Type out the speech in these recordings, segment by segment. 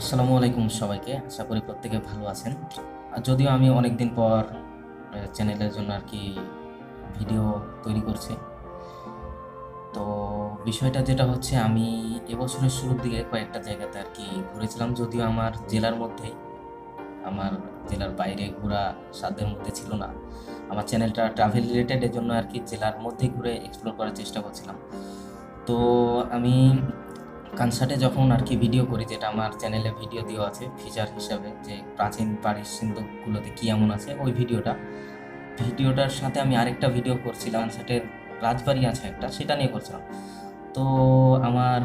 আসসালামু আলাইকুম সবাইকে। আশা করি প্রত্যেকে ভালো আছেন। যদিও আমি অনেক দিন পর চ্যানেলের জন্য আর কি ভিডিও তৈরি করছি। তো বিষয়টা যেটা হচ্ছে, আমি এবছরের শুরুর দিকে কয়েকটা জায়গাতে আর কি ঘুরেছিলাম। যদিও আমার জেলার মধ্যেই আমার জেলার বাইরে ঘোরা সাধ্যের মধ্যে ছিল না। আমার চ্যানেলটা ট্রাভেল রিলেটেড এর জন্য আর কি জেলার মধ্যেই ঘুরে এক্সপ্লোর করার চেষ্টা করছিলাম। তো আমি কনসার্টে যখন আর কি ভিডিও করি, যেটা আমার চ্যানেলে ভিডিও দেওয়া আছে ফিচার হিসাবে, যে প্রাচীন পারিশ্রিন্দকগুলোতে কী এমন আছে, ওই ভিডিওটা ভিডিওটার সাথে আমি আরেকটা ভিডিও করছিলাম কনসার্টের রাজবাড়ি আছে একটা, সেটা নিয়ে করছিলাম। তো আমার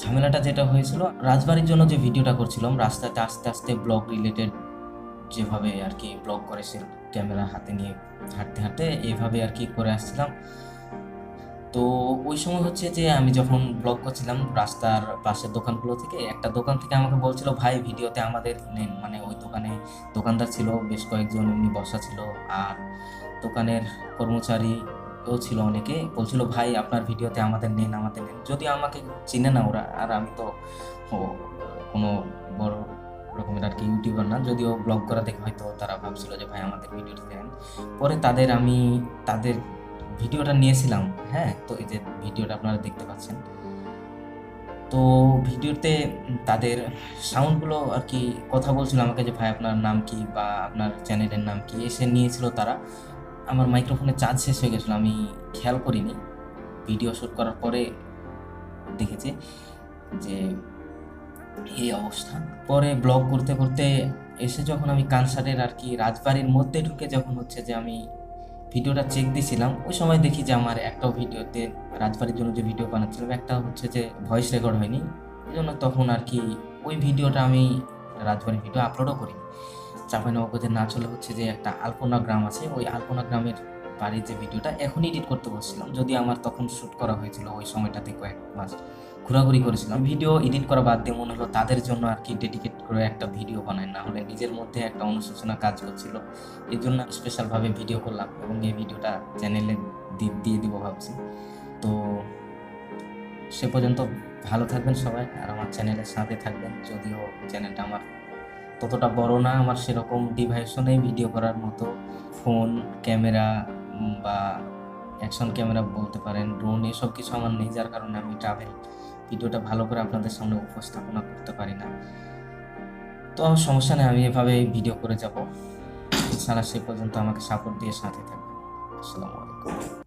ঝামেলাটা যেটা হয়েছিল, রাজবাড়ির জন্য যে ভিডিওটা করছিলাম, রাস্তাতে আস্তে আস্তে ব্লগ রিলেটেড যেভাবে আর কি ব্লগ করে, সে ক্যামেরা হাতে নিয়ে হাঁটতে হাঁটতে, এভাবে আর কি করে আসছিলাম। তো ওই সময় হচ্ছে যে আমি যখন ব্লগ করছিলাম রাস্তার পাশের দোকানগুলো থেকে একটা দোকান থেকে আমাকে বলছিল ভাই ভিডিওতে আমাদের নেন। মানে ওই দোকানে দোকানদার ছিল বেশ কয়েকজন এমনি বসা ছিল। আর দোকানের কর্মচারী ও ছিল অনেকে। বলছিল ভাই আপনার ভিডিওতে আমাদের নেন আমাদের নেন। যদি আমাকে চিনে না ওরা আর আমি তো ও, কোনো বড় রকমের আর কি ইউটিউবার না যদিও ব্লগ করা দেখে হয়তো তারা ভাবছিল যে ভাই আমাদের ভিডিওটা দেন। পরে তাদের আমি তাদের ভিডিওটা নিয়েছিলাম হ্যাঁ? তো এই যে ভিডিওটা আপনারা দেখতে পাচ্ছেন। তো ভিডিওতে তাদের সাউন্ডগুলো আর কি কথা বলছিল আমাকে যে, ভাই, আপনার নাম কি বা আপনার চ্যানেলের নাম কি? এসে নিয়েছিল তারা। আমার মাইক্রোফোনে চার্জ শেষ হয়ে গেছিল, আমি খেয়াল করিনি। ভিডিও শ্যুট করার পরে দেখেছি যে, এই অবস্থা। পরে ব্লগ করতে করতে এসে যখন আমি কনসার্টের আর কি রাজবাড়ির মধ্যে ঢুকে, যখন হচ্ছে যে আমি ভিডিওটা চেক দিয়েছিলাম ওই সময় দেখি যে আমার একটাও ভিডিওতে রাজবাড়ির জন্য যে ভিডিও বানাচ্ছিলাম, একটা হচ্ছে যে ভয়েস রেকর্ড হয়নি। এই জন্য তখন আর কি ওই ভিডিওটা আমি রাজবাড়ির ভিডিও আপলোডও করিনি। চাঁপাইনবাবগঞ্জের না চলে হচ্ছে যে একটা আলপনা গ্রাম আছে, ওই আলপনা গ্রামের বাড়ির যে ভিডিওটা এখন এডিট করতে বসছিলাম। যদি আমার তখন শ্যুট করা হয়েছিল ওই সময়টাতে কয়েক মাস। ঘোরাঘুরি করেছিলাম। ভিডিও এডিট করা বাদ দিয়ে মনে হলো তাদের জন্য আর কি ডেডিকেট করে একটা ভিডিও বানায় না হলে নিজের মধ্যে একটা অনুশোচনা কাজ করছিল। এই জন্য স্পেশালভাবে ভিডিও করলাম এবং এই ভিডিওটা চ্যানেলে দিয়ে দিব ভাবছি। তো সে পর্যন্ত ভালো থাকবেন সবাই আর আমার চ্যানেলের সাথে থাকবেন। যদিও চ্যানেলটা আমার ততটা বড় না, আমার সেরকম ডিভাইসও নেই। ভিডিও করার মতো ফোন ক্যামেরা বা অ্যাকশন ক্যামেরা বলতে পারেন ড্রোন এসব কিছু আমার নেই, যার কারণে আমি ট্রাভেল ভিডিওটা ভালো করে আপনাদের সামনে উপস্থাপনা করতে পারি না। তো সমস্যা নেই, আমি এভাবে ভিডিও করে যাব। ইনশাআল্লাহ সে পর্যন্ত আমাকে সাপোর্ট দিয়ে সাথে থাকবেন। আসসালামু আলাইকুম।